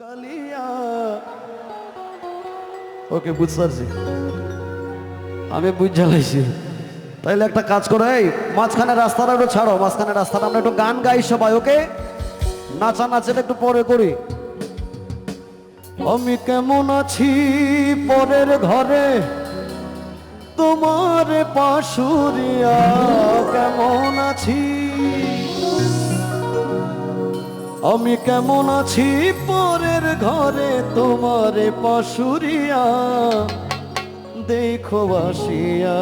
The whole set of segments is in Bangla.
কালিয়া। ওকে বুঝতে আমি বুঝ জ্বালাইছি তাইলে একটা কাজ করো, এই মাঝখানে রাস্তাটা একটু ছাড়ো মাঝখানে রাস্তাটা আমরা একটু গান গাই সবাই, ওকে? নাচা নাচেটা একটু পরে করি। আমি কেমন আছি পরের ঘরে? তোমার পাশুরিয়া কেমন আছি? আমি কেমন আছি পরের ঘরে তোমার পাশুরিয়া, দেখো বাসিয়া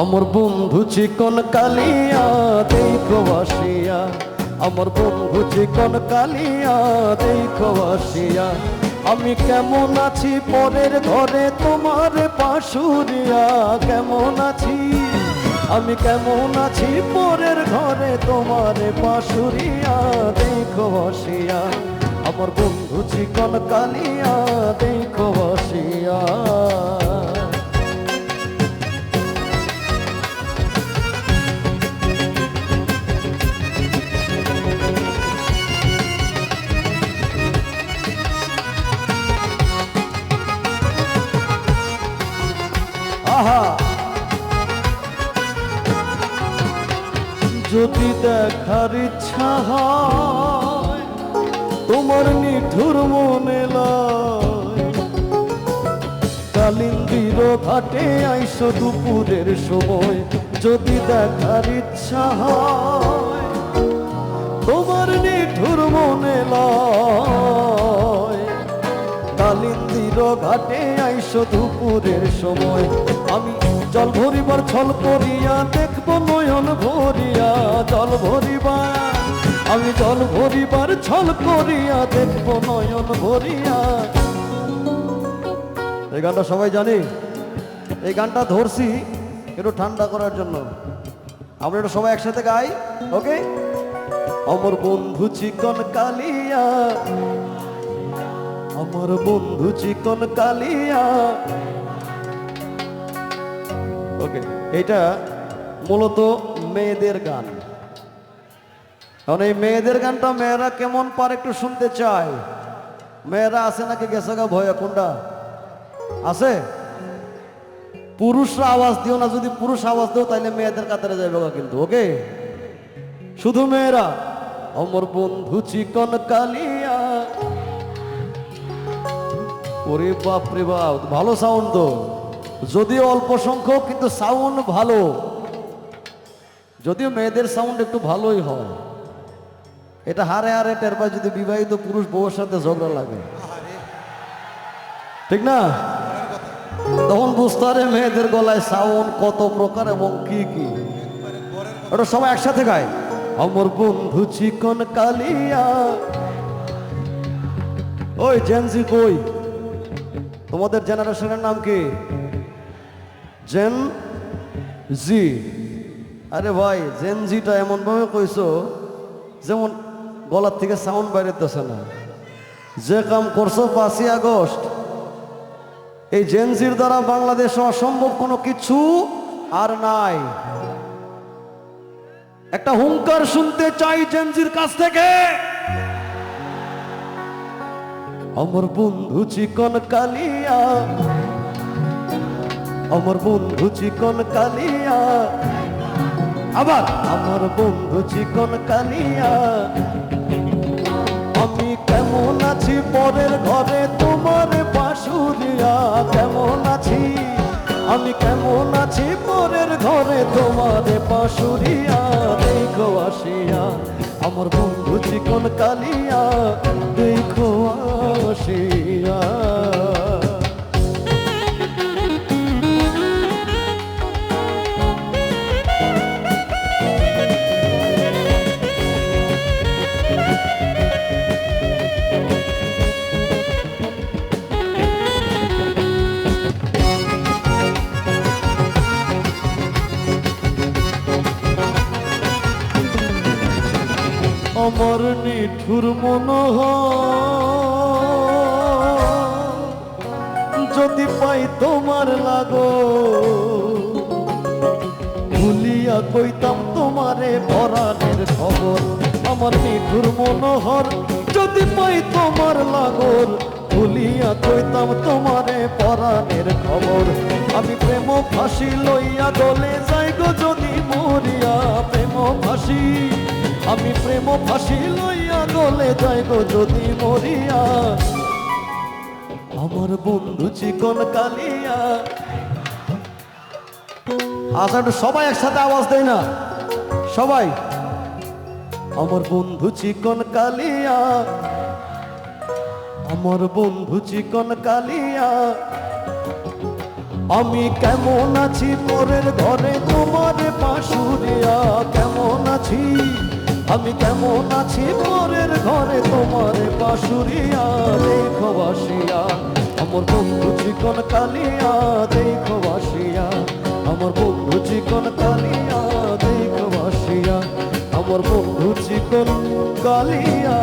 আমার বন্ধু চিকন কালিয়া, দেখো বাসিয়া আমার বন্ধু চিকন কালিয়া, দেখো বাসিয়া আমি কেমন আছি পরের ঘরে তোমার পাশুরিয়া, কেমন আছি? আমি কেমন আছি পরের ঘরে? তোমার পাশুরিয়া দেখো বসিয়া। আমার বন্ধু চিকন কালিয়া, দেখো বসিয়া। আহা! যদি দেখার ইচ্ছা হয়, তোমার নিঠুর মনে কালিন্দির ঘাটে আইসো দুপুরের সময়, যদি দেখার ইচ্ছা হয়, তোমার নিঠুর মনে কালিন্দির ঘাটে আইসো দুপুরের সময়, আমি জল ভরিবার ছল করিয়া দেখব নয়ন ভরিয়া, জল ভরিবার। আমি জল ভরিবার ছল করিয়া দেখব নয়ন ভরিয়া। এই গানটা সবাই জানি? এই গানটা ধরছি একটু ঠান্ডা করার জন্য। আমরা একটু সবাই একসাথে গাই, ওকে? আমার বন্ধু চিকন কালিয়া আমার বন্ধু চিকন কালিয়া ওকে, এটা মূলত মেয়েদের গান। কারণ এই মেয়েদের গানটা মেয়েরা কেমন পারে একটু শুনতে চায়? মেয়েরা আছে নাকি গেছে গা ভয়া, কোনটা? আছে? পুরুষরা আওয়াজ দিও না, যদি পুরুষ আওয়াজ দিও তাহলে মেয়েদের কাতারে যাবে কিন্তু, ওকে? শুধু মেয়েরা। অমর বন্ধু চিকন কালিয়া। ওরে বাপ বাপ, ভালো সাউন্ড তো। যদিও অল্প সংখ্যক, কিন্তু সাউন্ড ভালো। যদিও মেয়েদের সাউন্ড একটু ভালোই হয়। এটা হারে হারে টের পায় যদি বিবাহিত পুরুষ বউয়ের সাথে ঝগড়া লাগে। ঠিক না? তখন বুঝতে পারে মেয়েদের গলায় সাউন্ড কত প্রকার এবং কি কি। ওটা সবাই একসাথে গায়। আমার বন্ধু চিকন কালিয়া। ওই জেনজি কই? তোমাদের জেনারেশনের নাম কি? জেন জি আরে ভাই জেন জিটা এমন ভাবে কইছো যেমন গলার থেকে সাউন্ড বাইরে বাইরেতেছে না। যে কাম করছ পাঁচই আগস্ট, এই জেনজির দ্বারা বাংলাদেশে অসম্ভব কোনো কিছু আর নাই। একটা হুঙ্কার শুনতে চাই জেনজির কাছ থেকে। আমার বন্ধু চিকন কালিয়া আমার বন্ধু চিকন কালিয়া। আবার আমার বন্ধু চিকন কালিয়া। আমি কেমন আছি পরের ঘরে তোমার বাসুরিয়া? কেমন আছি? আমি কেমন আছি পরের ঘরে তোমার বাসুরিয়া? দেখো আসিয়া আমার বন্ধু চিকন কালিয়া। দেখো আসিয়া। আমার নিঠুর মনোহর। যদি পাই তোমার লাগো ভুলিয়া কইতাম তোমারে পরাণের খবর। আমার নিঠুর মনোহর, যদি পাই তোমার লাগর, ভুলিয়া কইতাম তোমারে পরাণের খবর। আমি প্রেম ফাঁসি লইয়া দলে যাই আমি প্রেম ফাঁসি লইয়া দলে যাই গো যদি মরিয়া। আমার বন্ধু চিকন কালিয়া। আচ্ছা সবাই একসাথে আওয়াজ দেয় না? সবাই। আমার বন্ধু চিকন কালিয়া। আমার বন্ধু চিকন কালিয়া। আমি কেমন আছি পরের ঘরে তোমার পাশুরিয়া কেমন আছি? আমি কেমন আছি পরের ঘরে? তোমার পাশুরিয়া দেখো বাসিয়া আমার বন্ধু চিকন কালিয়া, দেখো বাসিয়া আমার বন্ধু চিকন কালিয়া, দেখো বাসিয়া আমার বন্ধু চিকন কালিয়া।